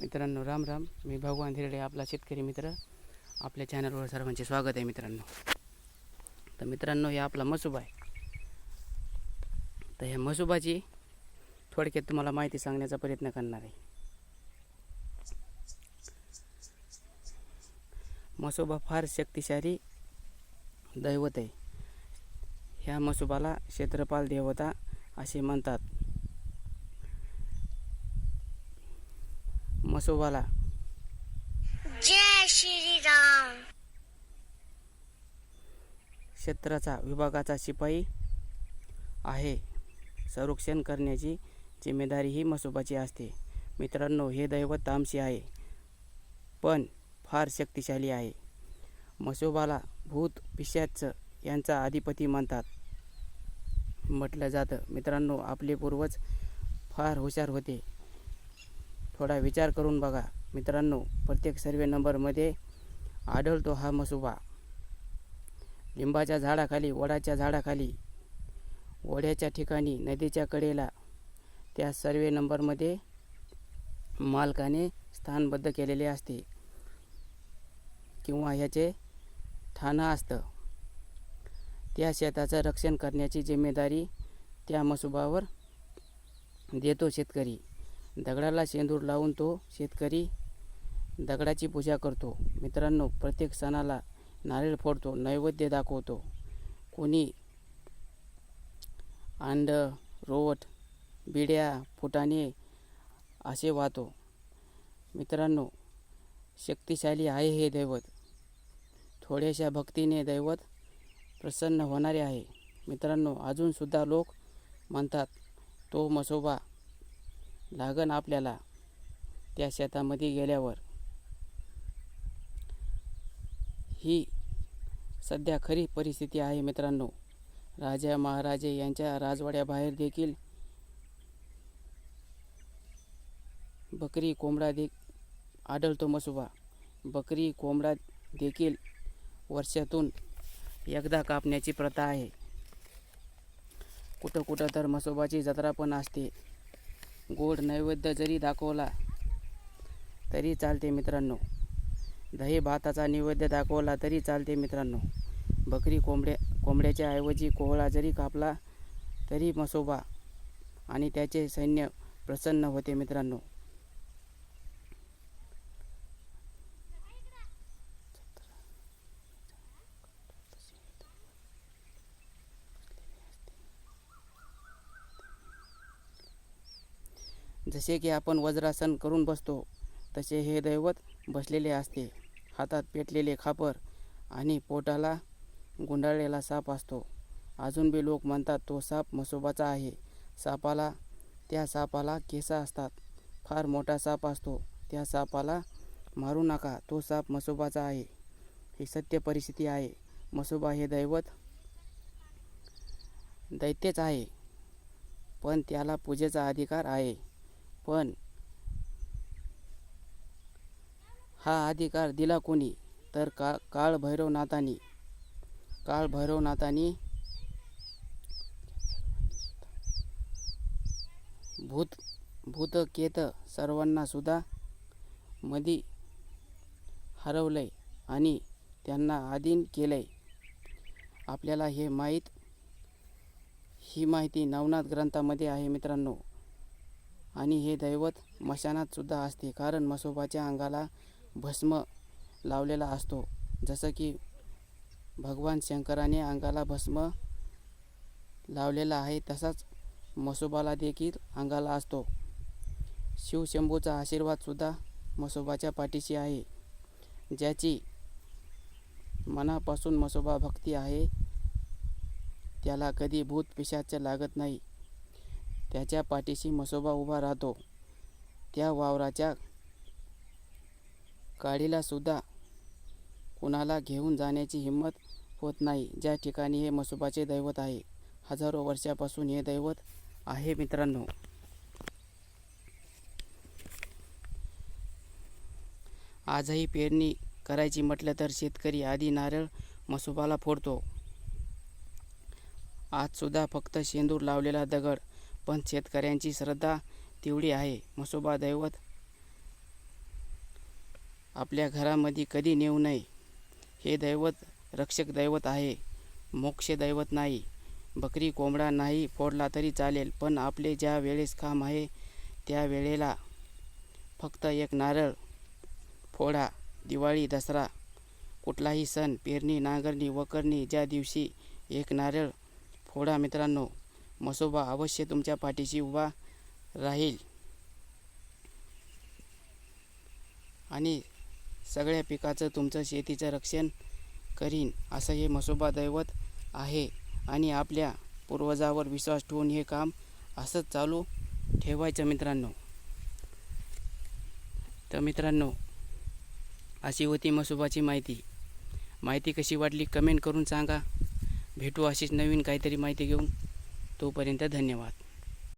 मित्रांनो राम राम. मी भगवान धिरडे आपला शेतकरी मित्र. आपल्या चॅनलवर सर्वांचे स्वागत आहे मित्रांनो. तर मित्रांनो हे आपला मसुबा आहे. तर ह्या मसुबाची थोडक्यात तुम्हाला माहिती सांगण्याचा प्रयत्न करणार आहे. मसोबा फार शक्तिशाली दैवत आहे. ह्या मसोबाला क्षेत्रपाल देवता असे म्हणतात. मसोबाला जय श्री राम क्षेत्राचा विभागाचा शिपाई आहे. संरक्षण करण्याची जिम्मेदारी ही मसोबाची असते. मित्रांनो हे दैवत तामसी आहे पण फार शक्तिशाली आहे. मसोबाला भूत पिशाच यांचा अधिपती म्हणतात म्हटलं जातं. मित्रांनो आपले पूर्वज फार हुशार होते. थोडा विचार करून बघा. मित्रांनो प्रत्येक सर्वे नंबरमध्ये आढळतो हा मसुबा. लिंबाच्या झाडाखाली वडाच्या झाडाखाली ओढ्याच्या ठिकाणी नदीच्या कडेला त्या सर्वे नंबरमध्ये मालकाने स्थानबद्ध केलेले असते किंवा ह्याचे ठाणं असतं. त्या शेताचं रक्षण करण्याची जिम्मेदारी त्या मसुबावर देतो शेतकरी. दगडाला शेंदूर लावून तो शेतकरी दगडाची पूजा करतो. मित्रांनो प्रत्येक सणाला नारळ फोडतो नैवेद्य दाखवतो. कोणी अंड रोट बिड्या फुटाणे असे वाहतो. मित्रांनो शक्तिशाली आहे हे दैवत. थोड्याशा भक्तीने दैवत प्रसन्न होणारे आहे. मित्रांनो अजूनसुद्धा लोक म्हणतात तो मसोबा लागन आपल्याला त्या शेतामध्ये गेल्यावर. ही सध्या खरी परिस्थिती आहे मित्रांनो. राजा महाराजे यांच्या राजवाड्याबाहेर देखील बकरी कोंबडा दे आढळतो मसुबा. बकरी कोंबडा देखील वर्षातून एकदा कापण्याची प्रथा आहे. कुठं कुठं तर मसोबाची जत्रा पण असते. गोड नैवेद्य जरी दाखवला तरी चालते मित्रांनो. दही भाताचा नैवेद्य दाखवला तरी चालते मित्रांनो. बकरी कोंबड्या कोंबड्याच्या ऐवजी कोहळा जरी कापला तरी मसोबा आणि त्याचे सैन्य प्रसन्न होते मित्रांनो. जसे की आपण वज्रासन करून बसतो तसे हे दैवत बसलेले असते. हातात पेटलेले खापर आणि पोटाला गुंडाळलेला साप असतो. अजून बी लोक म्हणतात तो साप मसोबाचा आहे. सापाला त्या सापाला केसा असतात. फार मोठा साप असतो. त्या सापाला मारू नका. तो साप मसोबाचा आहे. ही सत्य परिस्थिती आहे. मसोबा हे दैवत दैत्यच आहे. पण त्याला पूजेचा अधिकार आहे. पण हा अधिकार दिला कोणी? तर का काळभैरवनाथांनी काळभैरवनाथांनी भूत भूतकेत सर्वांना सुद्धा मधी हरवलंय आणि त्यांना आधीन केलंय. आपल्याला हे माहीत ही माहिती नवनाथ ग्रंथामध्ये आहे मित्रांनो. आणि हे दैवत मशानातसुद्धा असते. कारण मसोबाच्या अंगाला भस्म लावलेला असतो. जसं की भगवान शंकराने अंगाला भस्म लावलेला आहे तसाच मसोबाला देखील अंगाला असतो. शिवशंभूचा आशीर्वादसुद्धा मसोबाच्या पाठीशी आहे. ज्याची मनापासून मसोबा भक्ती आहे त्याला कधी भूत पिशाच लागत नाही. त्याच्या पाठीशी मसोबा उभा राहतो. त्या वावराच्या काडीला सुद्धा कुणाला घेऊन जाण्याची हिंमत होत नाही. ज्या ठिकाणी हे मसोबाचे दैवत आहे. हजारो वर्षापासून हे दैवत आहे मित्रांनो. आजही पेरणी करायची म्हटलं तर शेतकरी आधी नारळ मसुबाला फोडतो. आजसुद्धा फक्त शेंदूर लावलेला दगड पण शेतकऱ्यांची श्रद्धा तेवढी आहे. मसोबा दैवत आपल्या घरामध्ये कधी नेऊ नये. हे दैवत रक्षक दैवत आहे. मोक्ष दैवत नाही. बकरी कोंबडा नाही फोडला तरी चालेल पण आपले ज्या वेळेस काम आहे त्या वेळेला फक्त एक नारळ फोडा दिवाळी दसरा कुठलाही सण पेरणी नांगरणी वकरणी ज्या दिवशी एक नारळ फोडा मित्रांनो मसोबा अवश्य तुमच्या पाठीशी उभा राहील. आणि सगळ्या पिकाचं तुमचं शेतीचं रक्षण करीन असं हे मसोबा दैवत आहे. आणि आपल्या पूर्वजावर विश्वास ठेवून हे काम असंच चालू ठेवायचं मित्रांनो. तर मित्रांनो अशी होती मसोबाची माहिती. माहिती कशी वाटली कमेंट करून सांगा. भेटू अशीच नवीन काहीतरी माहिती घेऊन. तोपर्यंत धन्यवाद.